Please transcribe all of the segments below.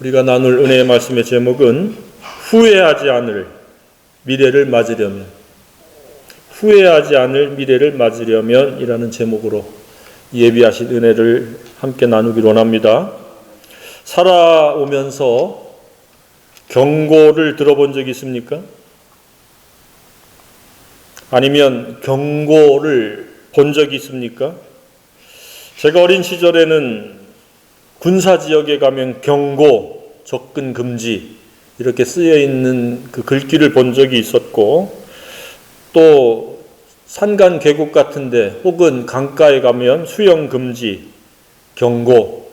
우리가 나눌 은혜의 말씀의 제목은 후회하지 않을 미래를 맞으려면 후회하지 않을 미래를 맞으려면 이라는 제목으로 예비하신 은혜를 함께 나누기로 원합니다. 살아오면서 경고를 들어본 적 있습니까? 아니면 경고를 본 적이 있습니까? 제가 어린 시절에는 군사 지역에 가면 경고, 접근 금지 이렇게 쓰여 있는 그 글귀를 본 적이 있었고 또 산간 계곡 같은데 혹은 강가에 가면 수영 금지, 경고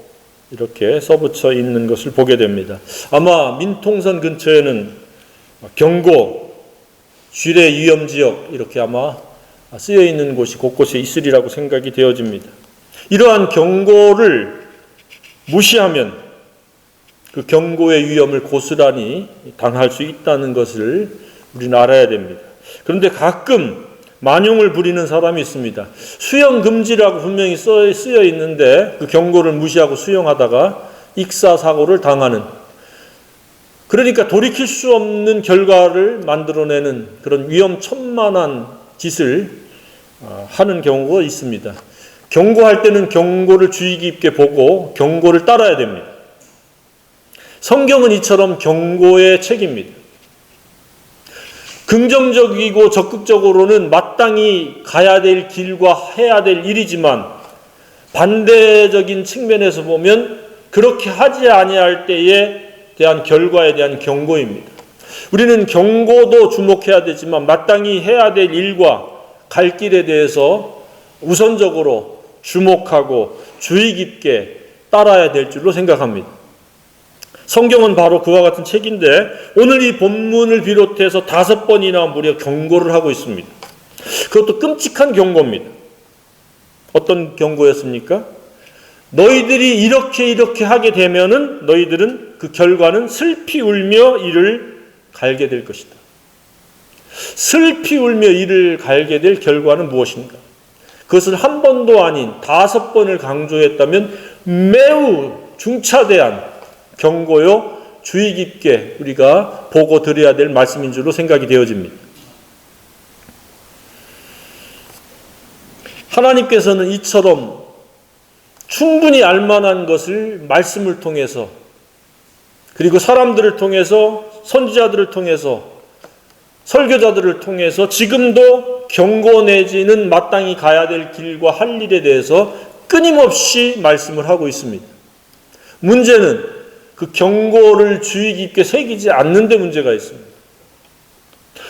이렇게 써붙여 있는 것을 보게 됩니다. 아마 민통선 근처에는 경고, 쥐레 위험 지역 이렇게 아마 쓰여 있는 곳이 곳곳에 있으리라고 생각이 되어집니다. 이러한 경고를 무시하면 그 경고의 위험을 고스란히 당할 수 있다는 것을 우리는 알아야 됩니다. 그런데 가끔 만용을 부리는 사람이 있습니다. 수영 금지라고 분명히 쓰여 있는데 그 경고를 무시하고 수영하다가 익사 사고를 당하는 그러니까 돌이킬 수 없는 결과를 만들어내는 그런 위험천만한 짓을 하는 경우가 있습니다. 경고할 때는 경고를 주의 깊게 보고 경고를 따라야 됩니다. 성경은 이처럼 경고의 책입니다. 긍정적이고 적극적으로는 마땅히 가야 될 길과 해야 될 일이지만 반대적인 측면에서 보면 그렇게 하지 아니할 때에 대한 결과에 대한 경고입니다. 우리는 경고도 주목해야 되지만 마땅히 해야 될 일과 갈 길에 대해서 우선적으로 주목하고 주의 깊게 따라야 될 줄로 생각합니다. 성경은 바로 그와 같은 책인데 오늘 이 본문을 비롯해서 다섯 번이나 무려 경고를 하고 있습니다. 그것도 끔찍한 경고입니다. 어떤 경고였습니까? 너희들이 이렇게 이렇게 하게 되면은 너희들은 그 결과는 슬피 울며 이를 갈게 될 것이다. 슬피 울며 이를 갈게 될 결과는 무엇인가? 그것을 한 번도 아닌 다섯 번을 강조했다면 매우 중차대한 경고요 주의 깊게 우리가 보고 드려야 될 말씀인 줄로 생각이 되어집니다. 하나님께서는 이처럼 충분히 알만한 것을 말씀을 통해서 그리고 사람들을 통해서 선지자들을 통해서 설교자들을 통해서 지금도 경고 내지는 마땅히 가야 될 길과 할 일에 대해서 끊임없이 말씀을 하고 있습니다. 문제는 그 경고를 주의 깊게 새기지 않는데 문제가 있습니다.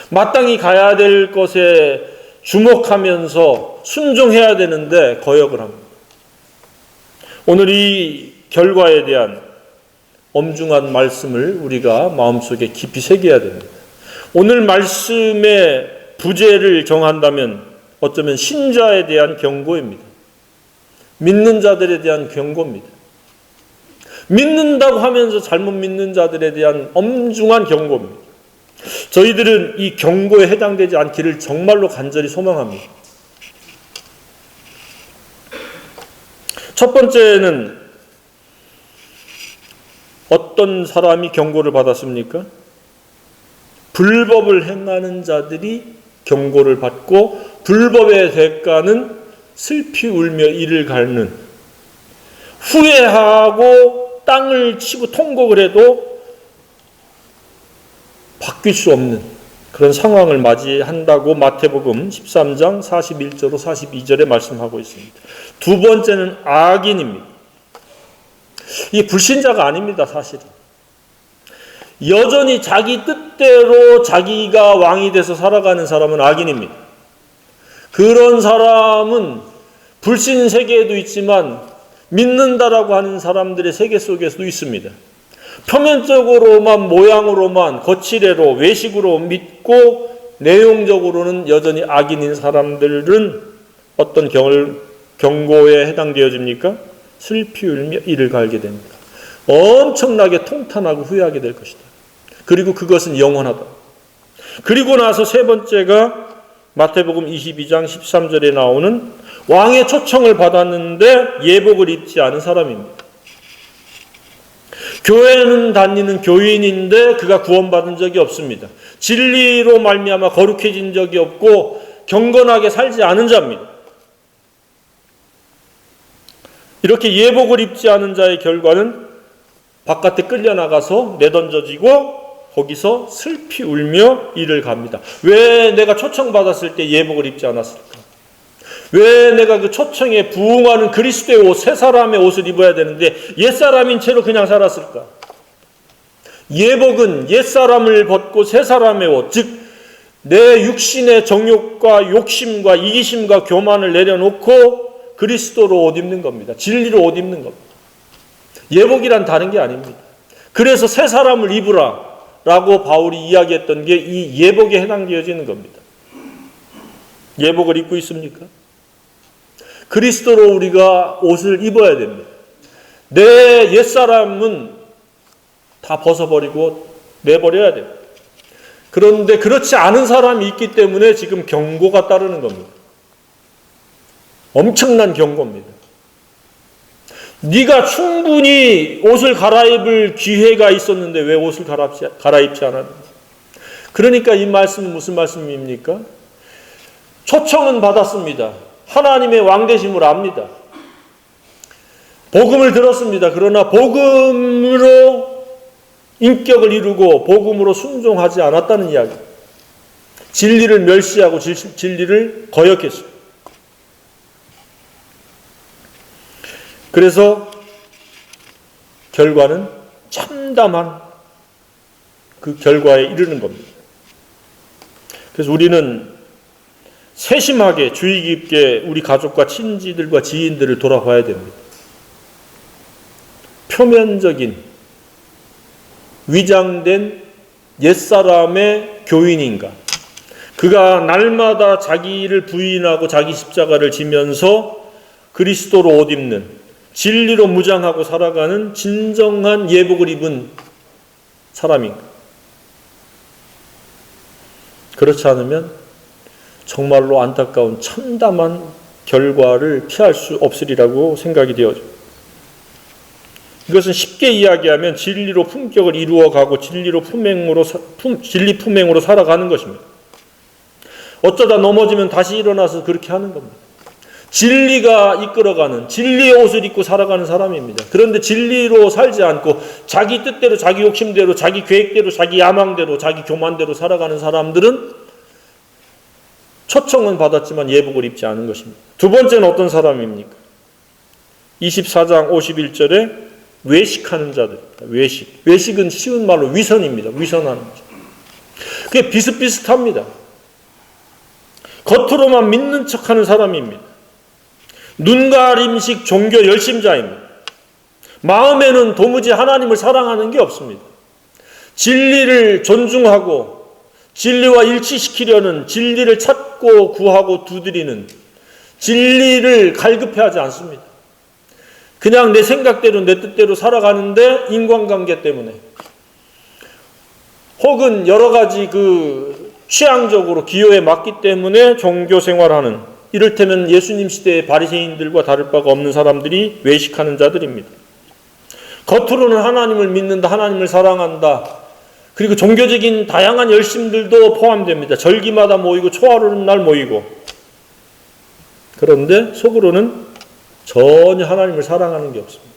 마땅히 가야 될 것에 주목하면서 순종해야 되는데 거역을 합니다. 오늘 이 결과에 대한 엄중한 말씀을 우리가 마음속에 깊이 새겨야 됩니다. 오늘 말씀의 부재를 정한다면 어쩌면 신자에 대한 경고입니다. 믿는 자들에 대한 경고입니다. 믿는다고 하면서 잘못 믿는 자들에 대한 엄중한 경고입니다. 저희들은 이 경고에 해당되지 않기를 정말로 간절히 소망합니다. 첫 번째는 어떤 사람이 경고를 받았습니까? 불법을 행하는 자들이 경고를 받고 불법의 대가는 슬피 울며 이를 갈는 후회하고 땅을 치고 통곡을 해도 바뀔 수 없는 그런 상황을 맞이한다고 마태복음 13장 41절로 42절에 말씀하고 있습니다. 두 번째는 악인입니다. 이 불신자가 아닙니다, 사실은. 여전히 자기 뜻대로 자기가 왕이 돼서 살아가는 사람은 악인입니다. 그런 사람은 불신 세계에도 있지만 믿는다라고 하는 사람들의 세계 속에서도 있습니다. 표면적으로만 모양으로만 거칠애로 외식으로 믿고 내용적으로는 여전히 악인인 사람들은 어떤 경, 경고에 해당되어집니까? 슬피 울며 이를 갈게 됩니다. 엄청나게 통탄하고 후회하게 될 것이다. 그리고 그것은 영원하다. 그리고 나서 세 번째가 마태복음 22장 13절에 나오는 왕의 초청을 받았는데 예복을 입지 않은 사람입니다. 교회는 다니는 교인인데 그가 구원받은 적이 없습니다. 진리로 말미암아 거룩해진 적이 없고 경건하게 살지 않은 자입니다. 이렇게 예복을 입지 않은 자의 결과는 바깥에 끌려나가서 내던져지고 거기서 슬피 울며 일을 갑니다. 왜 내가 초청받았을 때 예복을 입지 않았을까? 왜 내가 그 초청에 부응하는 그리스도의 옷, 새 사람의 옷을 입어야 되는데 옛사람인 채로 그냥 살았을까? 예복은 옛사람을 벗고 새 사람의 옷, 즉, 내 육신의 정욕과 욕심과 이기심과 교만을 내려놓고 그리스도로 옷 입는 겁니다. 진리로 옷 입는 겁니다. 예복이란 다른 게 아닙니다. 그래서 새 사람을 입으라 라고 바울이 이야기했던 게 이 예복에 해당되어지는 겁니다. 예복을 입고 있습니까? 그리스도로 우리가 옷을 입어야 됩니다. 내 옛사람은 다 벗어버리고 내버려야 됩니다. 그런데 그렇지 않은 사람이 있기 때문에 지금 경고가 따르는 겁니다. 엄청난 경고입니다. 네가 충분히 옷을 갈아입을 기회가 있었는데 왜 옷을 갈아입지, 갈아입지 않았는지. 그러니까 이 말씀은 무슨 말씀입니까? 초청은 받았습니다. 하나님의 왕되심을 압니다. 복음을 들었습니다. 그러나 복음으로 인격을 이루고 복음으로 순종하지 않았다는 이야기. 진리를 멸시하고 진리를 거역했습니다. 그래서 결과는 참담한 그 결과에 이르는 겁니다. 그래서 우리는 세심하게 주의 깊게 우리 가족과 친지들과 지인들을 돌아봐야 됩니다. 표면적인 위장된 옛사람의 교인인가? 그가 날마다 자기를 부인하고 자기 십자가를 지면서 그리스도로 옷 입는 진리로 무장하고 살아가는 진정한 예복을 입은 사람인가? 그렇지 않으면 정말로 안타까운 참담한 결과를 피할 수 없으리라고 생각이 되어져. 이것은 쉽게 이야기하면 진리로 품격을 이루어가고 진리로 품행으로 품, 진리 품행으로 살아가는 것입니다. 어쩌다 넘어지면 다시 일어나서 그렇게 하는 겁니다. 진리가 이끌어가는 진리의 옷을 입고 살아가는 사람입니다. 그런데 진리로 살지 않고 자기 뜻대로 자기 욕심대로 자기 계획대로 자기 야망대로 자기 교만대로 살아가는 사람들은 초청은 받았지만 예복을 입지 않은 것입니다. 두 번째는 어떤 사람입니까? 24장 51절에 외식하는 자들. 외식. 외식은 쉬운 말로 위선입니다. 위선하는 거죠. 그게 비슷비슷합니다. 겉으로만 믿는 척하는 사람입니다. 눈가림식 종교 열심자입니다. 마음에는 도무지 하나님을 사랑하는 게 없습니다. 진리를 존중하고 진리와 일치시키려는 진리를 찾고 구하고 두드리는 진리를 갈급해하지 않습니다. 그냥 내 생각대로 내 뜻대로 살아가는데 인간관계 때문에 혹은 여러 가지 그 취향적으로 기호에 맞기 때문에 종교 생활하는 이를테면 예수님 시대의 바리새인들과 다를 바가 없는 사람들이 외식하는 자들입니다. 겉으로는 하나님을 믿는다, 하나님을 사랑한다. 그리고 종교적인 다양한 열심들도 포함됩니다. 절기마다 모이고 초하루는 날 모이고. 그런데 속으로는 전혀 하나님을 사랑하는 게 없습니다.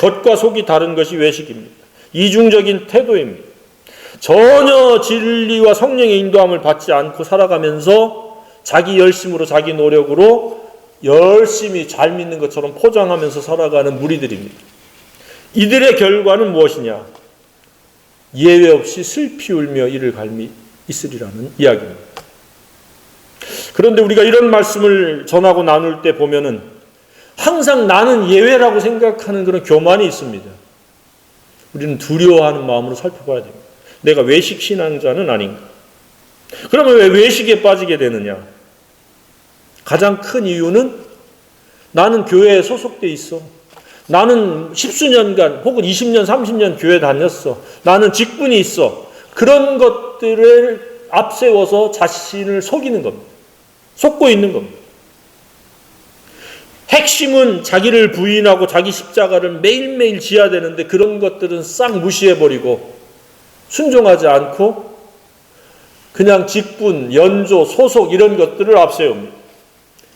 겉과 속이 다른 것이 외식입니다. 이중적인 태도입니다. 전혀 진리와 성령의 인도함을 받지 않고 살아가면서 자기 열심으로 자기 노력으로 열심히 잘 믿는 것처럼 포장하면서 살아가는 무리들입니다. 이들의 결과는 무엇이냐? 예외 없이 슬피 울며 이를 갈미 있으리라는 이야기입니다. 그런데 우리가 이런 말씀을 전하고 나눌 때 보면은 항상 나는 예외라고 생각하는 그런 교만이 있습니다. 우리는 두려워하는 마음으로 살펴봐야 됩니다. 내가 외식 신앙자는 아닌가? 그러면 왜 외식에 빠지게 되느냐? 가장 큰 이유는 나는 교회에 소속돼 있어. 나는 십수년간 혹은 20년, 30년 교회 다녔어. 나는 직분이 있어. 그런 것들을 앞세워서 자신을 속이는 겁니다. 속고 있는 겁니다. 핵심은 자기를 부인하고 자기 십자가를 매일매일 지어야 되는데 그런 것들은 싹 무시해버리고 순종하지 않고 그냥 직분, 연조, 소속 이런 것들을 앞세웁니다.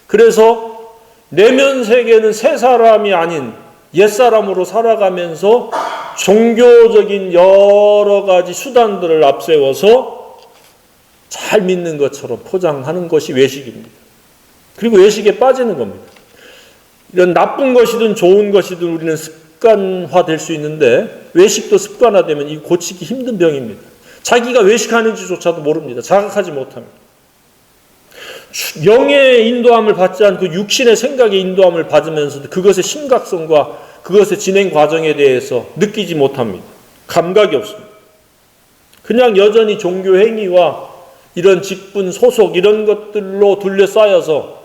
그래서 내면 세계는 새 사람이 아닌 옛사람으로 살아가면서 종교적인 여러 가지 수단들을 앞세워서 잘 믿는 것처럼 포장하는 것이 외식입니다. 그리고 외식에 빠지는 겁니다. 이런 나쁜 것이든 좋은 것이든 우리는 습관화 될 수 있는데 외식도 습관화되면 이 고치기 힘든 병입니다. 자기가 외식하는지조차도 모릅니다. 자각하지 못합니다. 영의 인도함을 받지 않고 육신의 생각의 인도함을 받으면서도 그것의 심각성과 그것의 진행 과정에 대해서 느끼지 못합니다. 감각이 없습니다. 그냥 여전히 종교 행위와 이런 직분, 소속 이런 것들로 둘러싸여서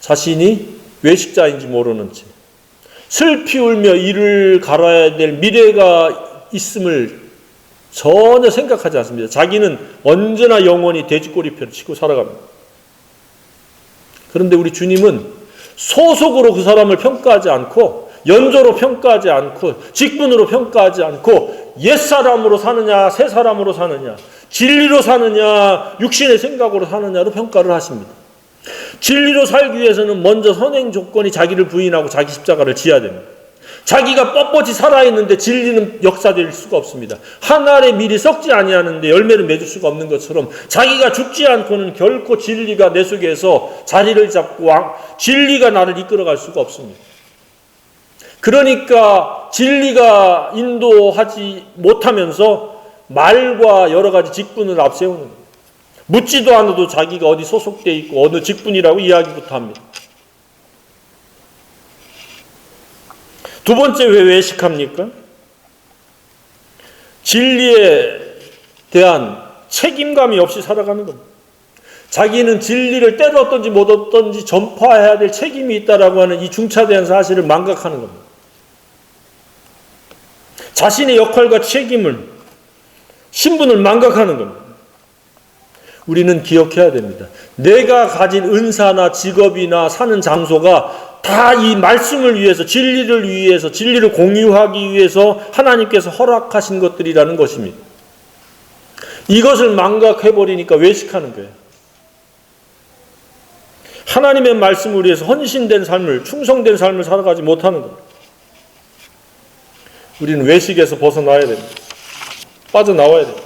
자신이 외식자인지 모르는 채 슬피 울며 이를 갈아야 될 미래가 있음을 전혀 생각하지 않습니다. 자기는 언제나 영원히 돼지꼬리표를 치고 살아갑니다. 그런데 우리 주님은 소속으로 그 사람을 평가하지 않고 연조로 평가하지 않고 직분으로 평가하지 않고 옛사람으로 사느냐 새 사람으로 사느냐 진리로 사느냐 육신의 생각으로 사느냐로 평가를 하십니다. 진리로 살기 위해서는 먼저 선행 조건이 자기를 부인하고 자기 십자가를 지어야 됩니다. 자기가 뻣뻣이 살아있는데 진리는 역사될 수가 없습니다. 한 알의 밀이 썩지 아니하는데 열매를 맺을 수가 없는 것처럼 자기가 죽지 않고는 결코 진리가 내 속에서 자리를 잡고 진리가 나를 이끌어갈 수가 없습니다. 그러니까 진리가 인도하지 못하면서 말과 여러 가지 직분을 앞세우는 거예요. 묻지도 않아도 자기가 어디 소속돼 있고 어느 직분이라고 이야기부터 합니다. 두 번째 왜 외식합니까? 진리에 대한 책임감이 없이 살아가는 겁니다. 자기는 진리를 때렸든지 못 얻든지 전파해야 될 책임이 있다라고 하는 이 중차대한 사실을 망각하는 겁니다. 자신의 역할과 책임을 신분을 망각하는 겁니다. 우리는 기억해야 됩니다. 내가 가진 은사나 직업이나 사는 장소가 다 이 말씀을 위해서, 진리를 위해서, 진리를 공유하기 위해서 하나님께서 허락하신 것들이라는 것입니다. 이것을 망각해 버리니까 외식하는 거예요. 하나님의 말씀을 위해서 헌신된 삶을, 충성된 삶을 살아가지 못하는 겁니다. 우리는 외식에서 벗어나야 됩니다. 빠져나와야 됩니다.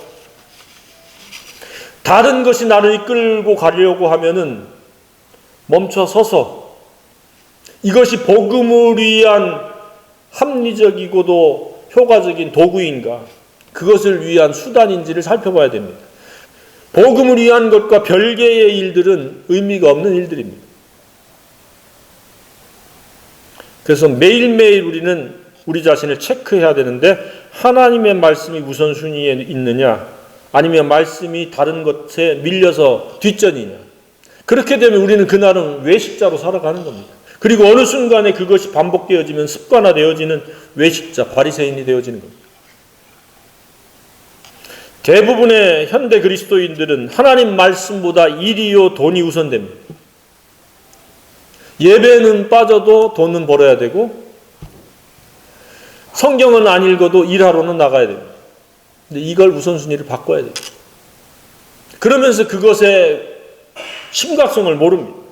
다른 것이 나를 이끌고 가려고 하면은 멈춰 서서 이것이 복음을 위한 합리적이고도 효과적인 도구인가, 그것을 위한 수단인지를 살펴봐야 됩니다. 복음을 위한 것과 별개의 일들은 의미가 없는 일들입니다. 그래서 매일매일 우리는 우리 자신을 체크해야 되는데 하나님의 말씀이 우선순위에 있느냐, 아니면 말씀이 다른 것에 밀려서 뒷전이냐. 그렇게 되면 우리는 그날은 외식자로 살아가는 겁니다. 그리고 어느 순간에 그것이 반복되어지면 습관화되어지는 외식자, 바리새인이 되어지는 겁니다. 대부분의 현대 그리스도인들은 하나님 말씀보다 일이요 돈이 우선됩니다. 예배는 빠져도 돈은 벌어야 되고 성경은 안 읽어도 일하러는 나가야 됩니다. 근데 이걸 우선순위를 바꿔야 돼요. 그러면서 그것의 심각성을 모릅니다.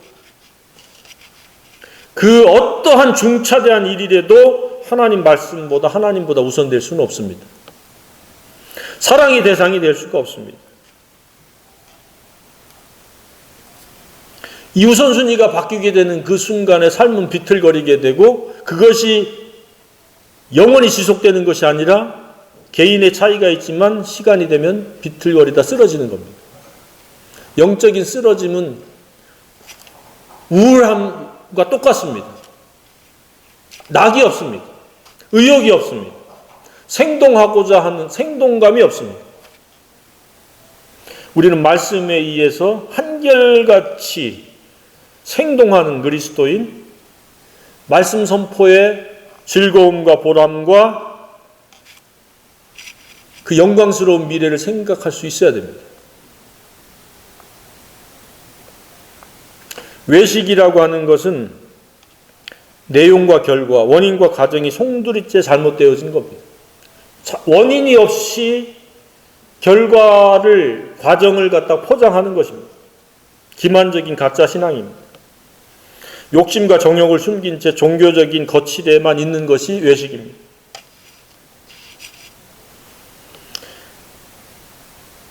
그 어떠한 중차대한 일이라도 하나님 말씀보다 하나님보다 우선될 수는 없습니다. 사랑의 대상이 될 수가 없습니다. 이 우선순위가 바뀌게 되는 그 순간에 삶은 비틀거리게 되고 그것이 영원히 지속되는 것이 아니라 개인의 차이가 있지만 시간이 되면 비틀거리다 쓰러지는 겁니다. 영적인 쓰러짐은 우울함 과 똑같습니다. 낙이 없습니다. 의욕이 없습니다. 생동하고자 하는 생동감이 없습니다. 우리는 말씀에 의해서 한결같이 생동하는 그리스도인, 말씀 선포의 즐거움과 보람과 그 영광스러운 미래를 생각할 수 있어야 됩니다. 외식이라고 하는 것은 내용과 결과, 원인과 과정이 송두리째 잘못되어진 겁니다. 자, 원인이 없이 결과를, 과정을 갖다 포장하는 것입니다. 기만적인 가짜 신앙입니다. 욕심과 정욕을 숨긴 채 종교적인 거칠에만 있는 것이 외식입니다.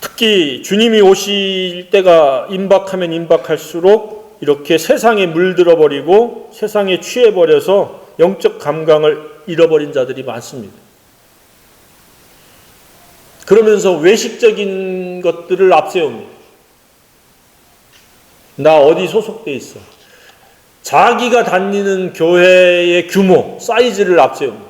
특히 주님이 오실 때가 임박하면 임박할수록 이렇게 세상에 물들어 버리고 세상에 취해 버려서 영적 감각을 잃어버린 자들이 많습니다. 그러면서 외식적인 것들을 앞세웁니다. 나 어디 소속돼 있어. 자기가 다니는 교회의 규모, 사이즈를 앞세웁니다.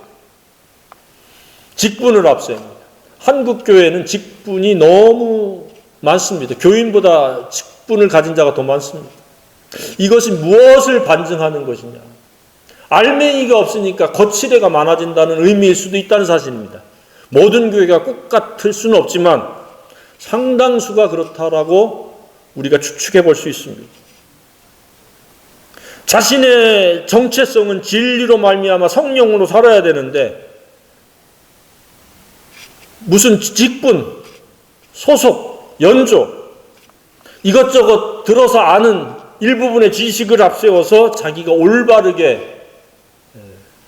직분을 앞세웁니다. 한국 교회는 직분이 너무 많습니다. 교인보다 직분을 가진 자가 더 많습니다. 이것이 무엇을 반증하는 것이냐? 알맹이가 없으니까 거칠애가 많아진다는 의미일 수도 있다는 사실입니다. 모든 교회가 똑같을 수는 없지만 상당수가 그렇다라고 우리가 추측해 볼 수 있습니다. 자신의 정체성은 진리로 말미암아 성령으로 살아야 되는데 무슨 직분, 소속, 연조 이것저것 들어서 아는 일부분의 지식을 앞세워서 자기가 올바르게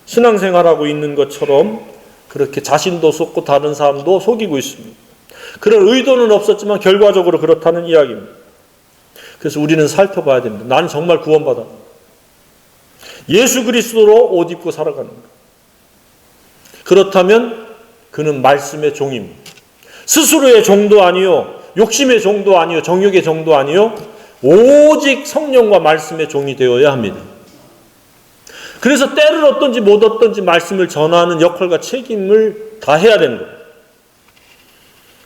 신앙생활하고 있는 것처럼 그렇게 자신도 속고 다른 사람도 속이고 있습니다. 그런 의도는 없었지만 결과적으로 그렇다는 이야기입니다. 그래서 우리는 살펴봐야 됩니다. 나는 정말 구원받아. 예수 그리스도로 옷 입고 살아가는 것. 그렇다면 그는 말씀의 종입니다. 스스로의 종도 아니요, 욕심의 종도 아니요, 정욕의 종도 아니요, 오직 성령과 말씀의 종이 되어야 합니다. 그래서 때를 어떤지 못 어떤지 말씀을 전하는 역할과 책임을 다 해야 되는 거예요.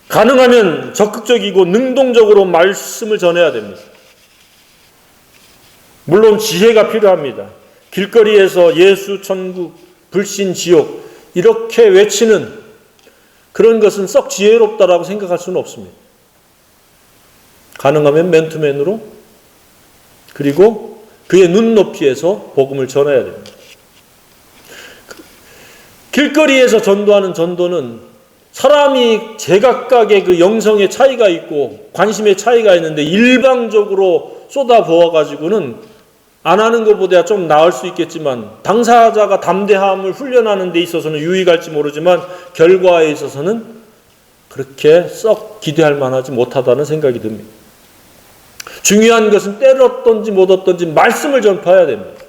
가능하면 적극적이고 능동적으로 말씀을 전해야 됩니다. 물론 지혜가 필요합니다. 길거리에서 예수, 천국, 불신, 지옥 이렇게 외치는 그런 것은 썩 지혜롭다라고 생각할 수는 없습니다. 가능하면 맨투맨으로 그리고 그의 눈높이에서 복음을 전해야 됩니다. 길거리에서 전도하는 전도는 사람이 제각각의 그 영성의 차이가 있고 관심의 차이가 있는데 일방적으로 쏟아 부어 가지고는 안 하는 것보다 좀 나을 수 있겠지만 당사자가 담대함을 훈련하는 데 있어서는 유익할지 모르지만 결과에 있어서는 그렇게 썩 기대할 만하지 못하다는 생각이 듭니다. 중요한 것은 때를 얻든지 못 얻든지 말씀을 전파해야 됩니다.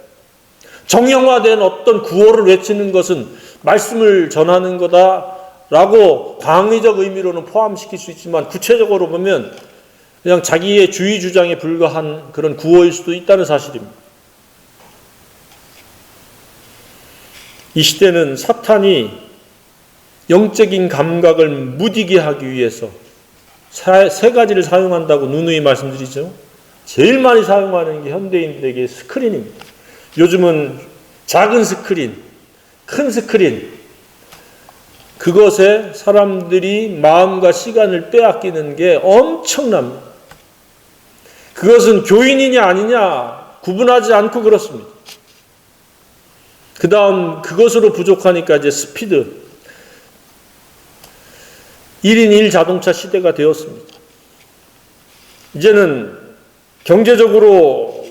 정형화된 어떤 구호를 외치는 것은 말씀을 전하는 거다라고 광의적 의미로는 포함시킬 수 있지만 구체적으로 보면 그냥 자기의 주의 주장에 불과한 그런 구호일 수도 있다는 사실입니다. 이 시대는 사탄이 영적인 감각을 무디게 하기 위해서 세 가지를 사용한다고 누누이 말씀드리죠. 제일 많이 사용하는 게 현대인들에게 스크린입니다. 요즘은 작은 스크린, 큰 스크린, 그것에 사람들이 마음과 시간을 빼앗기는 게 엄청납니다. 그것은 교인이냐 아니냐 구분하지 않고 그렇습니다. 그 다음 그것으로 부족하니까 이제 스피드. 1인 1 자동차 시대가 되었습니다. 이제는 경제적으로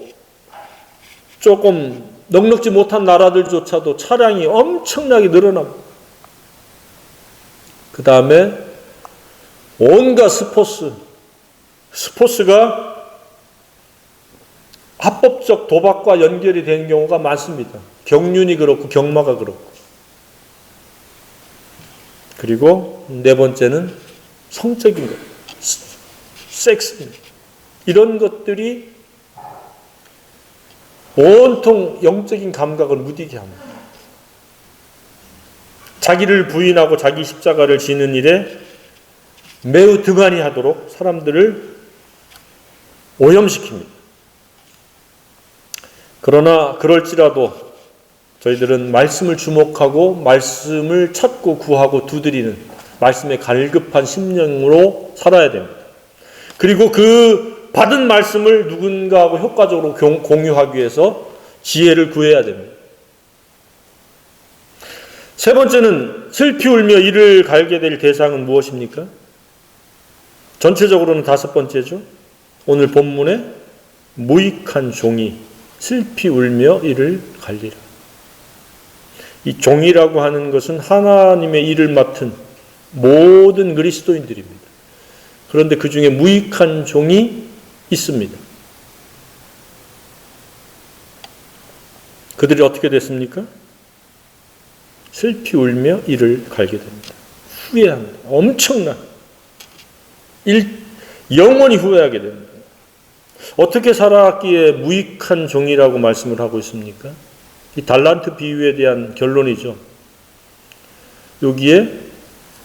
조금 넉넉지 못한 나라들조차도 차량이 엄청나게 늘어납니다. 그 다음에 온갖 스포츠, 스포츠가 합법적 도박과 연결이 되는 경우가 많습니다. 경륜이 그렇고 경마가 그렇고. 그리고 네 번째는 성적인 것. 섹스입니다. 이런 것들이 온통 영적인 감각을 무디게 합니다. 자기를 부인하고 자기 십자가를 지는 일에 매우 등한히 하도록 사람들을 오염시킵니다. 그러나 그럴지라도 저희들은 말씀을 주목하고 말씀을 찾고 구하고 두드리는 말씀의 갈급한 심령으로 살아야 됩니다. 그리고 그 받은 말씀을 누군가하고 효과적으로 공- 공유하기 위해서 지혜를 구해야 됩니다. 세 번째는 슬피 울며 이를 갈게 될 대상은 무엇입니까? 전체적으로는 다섯 번째죠. 오늘 본문에 무익한 종이 슬피 울며 이를 갈리라. 이 종이라고 하는 것은 하나님의 일을 맡은 모든 그리스도인들입니다. 그런데 그 중에 무익한 종이 있습니다. 그들이 어떻게 됐습니까? 슬피 울며 이를 갈게 됩니다. 후회합니다. 엄청난 일, 영원히 후회하게 됩니다. 어떻게 살아왔기에 무익한 종이라고 말씀을 하고 있습니까? 이 달란트 비유에 대한 결론이죠. 여기에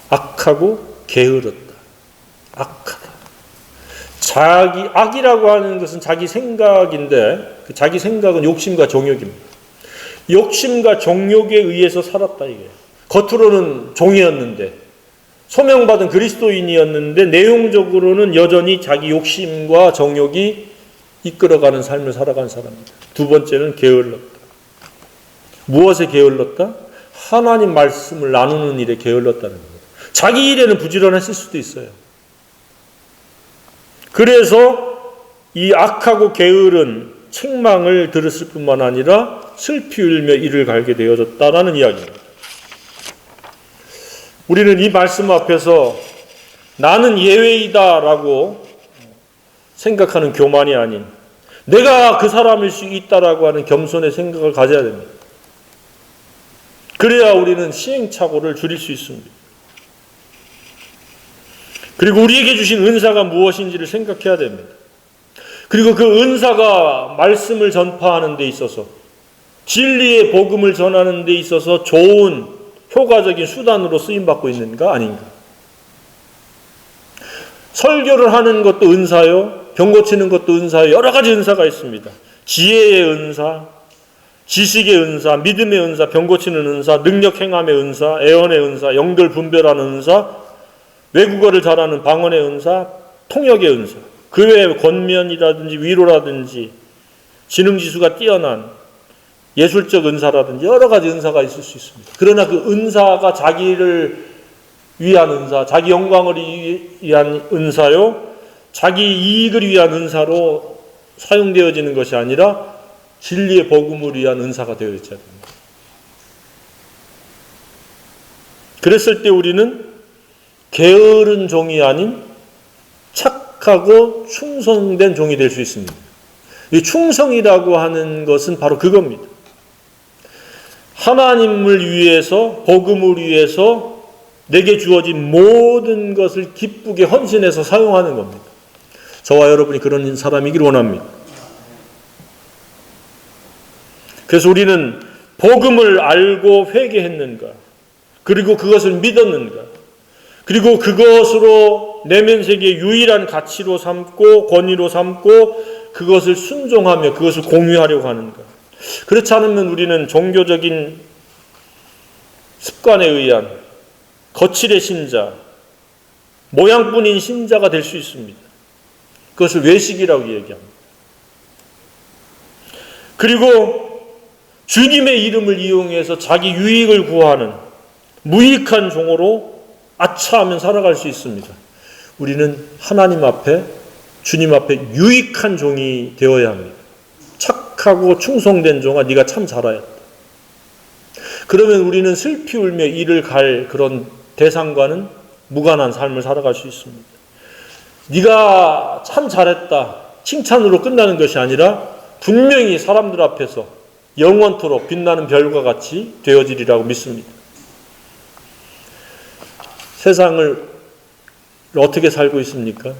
악하고 게으르다. 악하다. 자기 악이라고 하는 것은 자기 생각인데 그 자기 생각은 욕심과 정욕입니다. 욕심과 정욕에 의해서 살았다 이게. 겉으로는 종이었는데 소명받은 그리스도인이었는데 내용적으로는 여전히 자기 욕심과 정욕이 이끌어가는 삶을 살아간 사람입니다. 두 번째는 게을렀다. 무엇에 게을렀다? 하나님 말씀을 나누는 일에 게을렀다는 겁니다. 자기 일에는 부지런했을 수도 있어요. 그래서 이 악하고 게으른 책망을 들었을 뿐만 아니라 슬피 울며 이를 갈게 되어졌다라는 이야기입니다. 우리는 이 말씀 앞에서 나는 예외이다라고 생각하는 교만이 아닌 내가 그 사람일 수 있다라고 하는 겸손의 생각을 가져야 됩니다. 그래야 우리는 시행착오를 줄일 수 있습니다. 그리고 우리에게 주신 은사가 무엇인지를 생각해야 됩니다. 그리고 그 은사가 말씀을 전파하는 데 있어서 진리의 복음을 전하는 데 있어서 좋은 효과적인 수단으로 쓰임 받고 있는가 아닌가? 설교를 하는 것도 은사요, 병 고치는 것도 은사요, 여러 가지 은사가 있습니다. 지혜의 은사, 지식의 은사, 믿음의 은사, 병 고치는 은사, 능력 행함의 은사, 애언의 은사, 영들 분별하는 은사, 외국어를 잘하는 방언의 은사, 통역의 은사, 그 외에 권면이라든지 위로라든지 지능 지수가 뛰어난 예술적 은사라든지 여러 가지 은사가 있을 수 있습니다. 그러나 그 은사가 자기를 위한 은사, 자기 영광을 위한 은사요, 자기 이익을 위한 은사로 사용되어지는 것이 아니라 진리의 복음을 위한 은사가 되어 있어야 됩니다. 그랬을 때 우리는 게으른 종이 아닌 착하고 충성된 종이 될 수 있습니다. 이 충성이라고 하는 것은 바로 그겁니다. 하나님을 위해서, 복음을 위해서 내게 주어진 모든 것을 기쁘게 헌신해서 사용하는 겁니다. 저와 여러분이 그런 사람이길 원합니다. 그래서 우리는 복음을 알고 회개했는가? 그리고 그것을 믿었는가? 그리고 그것으로 내면 세계의 유일한 가치로 삼고 권위로 삼고 그것을 순종하며 그것을 공유하려고 하는가? 그렇지 않으면 우리는 종교적인 습관에 의한 거칠의 신자, 모양뿐인 신자가 될 수 있습니다. 그것을 외식이라고 얘기합니다. 그리고 주님의 이름을 이용해서 자기 유익을 구하는 무익한 종으로 아차하면 살아갈 수 있습니다. 우리는 하나님 앞에 주님 앞에 유익한 종이 되어야 합니다. 착하고 충성된 종아 네가 참 잘하였다. 그러면 우리는 슬피 울며 이를 갈 그런 대상과는 무관한 삶을 살아갈 수 있습니다. 네가 참 잘했다. 칭찬으로 끝나는 것이 아니라 분명히 사람들 앞에서 영원토록 빛나는 별과 같이 되어지리라고 믿습니다. 세상을 어떻게 살고 있습니까?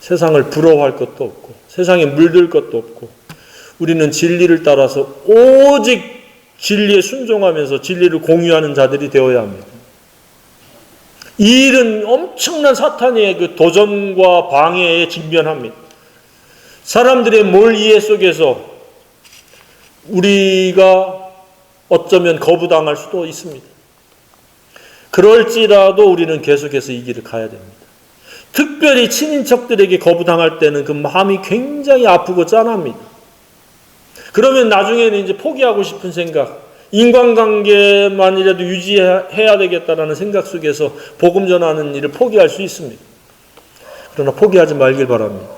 세상을 부러워할 것도 없고 세상에 물들 것도 없고 우리는 진리를 따라서 오직 진리에 순종하면서 진리를 공유하는 자들이 되어야 합니다. 이 일은 엄청난 사탄의 그 도전과 방해에 직면합니다. 사람들의 몰 이해 속에서 우리가 어쩌면 거부당할 수도 있습니다. 그럴지라도 우리는 계속해서 이 길을 가야 됩니다. 특별히 친인척들에게 거부당할 때는 그 마음이 굉장히 아프고 짠합니다. 그러면 나중에는 이제 포기하고 싶은 생각, 인간관계만이라도 유지해야 되겠다라는 생각 속에서 복음 전하는 일을 포기할 수 있습니다. 그러나 포기하지 말길 바랍니다.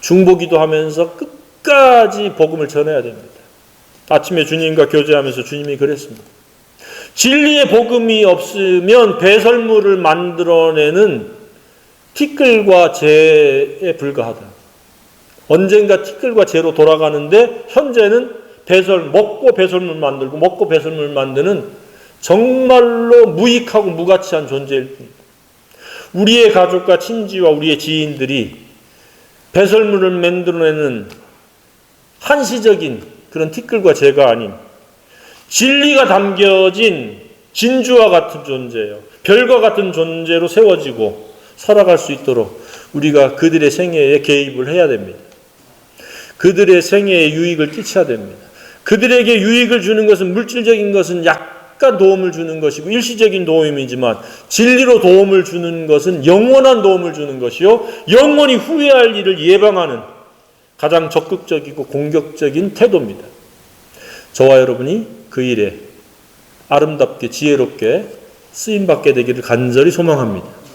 중보기도 하면서 끝까지 복음을 전해야 됩니다. 아침에 주님과 교제하면서 주님이 그랬습니다. 진리의 복음이 없으면 배설물을 만들어내는 티끌과 재에 불과하다. 언젠가 티끌과 재로 돌아가는데 현재는 배설 먹고 배설물 만들고 먹고 배설물 만드는 정말로 무익하고 무가치한 존재일 뿐입니다. 우리의 가족과 친지와 우리의 지인들이 배설물을 만들어내는 한시적인 그런 티끌과 재가 아닌 진리가 담겨진 진주와 같은 존재예요. 별과 같은 존재로 세워지고 살아갈 수 있도록 우리가 그들의 생애에 개입을 해야 됩니다. 그들의 생애에 유익을 끼쳐야 됩니다. 그들에게 유익을 주는 것은 물질적인 것은 약간 도움을 주는 것이고 일시적인 도움이지만 진리로 도움을 주는 것은 영원한 도움을 주는 것이요 영원히 후회할 일을 예방하는 가장 적극적이고 공격적인 태도입니다. 저와 여러분이 그 일에 아름답게 지혜롭게 쓰임 받게 되기를 간절히 소망합니다.